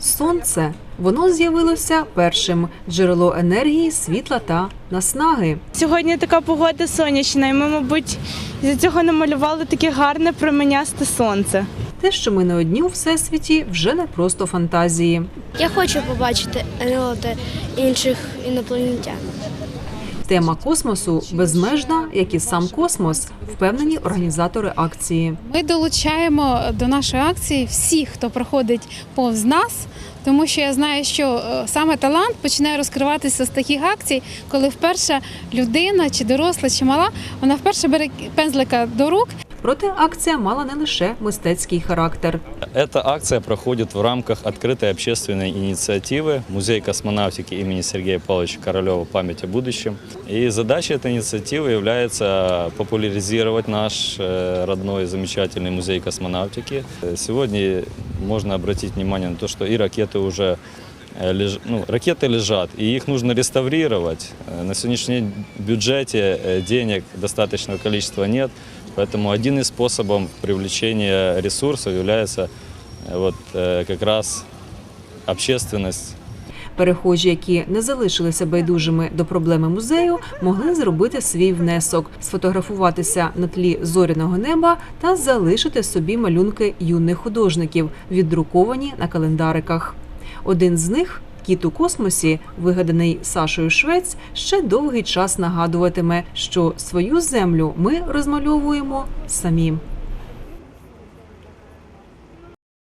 Сонце воно з'явилося першим джерело енергії, світла та наснаги. Сьогодні така погода сонячна, і ми, мабуть, з цього намалювали таке гарне променясте сонце. Те, що ми не одні у всесвіті, вже не просто фантазії. Я хочу побачити інших інопланетян. Тема космосу безмежна, як і сам космос, впевнені організатори акції. Ми долучаємо до нашої акції всіх, хто проходить повз нас, тому що я знаю, що е, саме талант починає розкриватися з таких акцій, коли вперше людина, чи доросла, чи мала, вона вперше бере пензлика до рук Проте акція мала не лише мистецький характер. Эта акция проходит в рамках открытой общественной инициативы Музей космонавтики имени Сергея Павловича Королева «Память о будущем». И задача этой инициативы является популяризировать наш э, родной замечательный музей космонавтики. Э, Сегодня можно обратить внимание на то, что и ракеты уже э, леж- ну, ракеты лежат, и их нужно реставрировать. Э, На сегодняшний день в бюджете э, денег достаточного количества нет, поэтому один из способов привлечения ресурсов является э, вот, э, как раз общественность Перехожі, які не залишилися байдужими до проблеми музею, могли зробити свій внесок, сфотографуватися на тлі зоряного неба та залишити собі малюнки юних художників, віддруковані на календариках. Один з них. Кіт у космосі, вигаданий Сашою Швець, ще довгий час нагадуватиме, що свою землю ми розмальовуємо самі.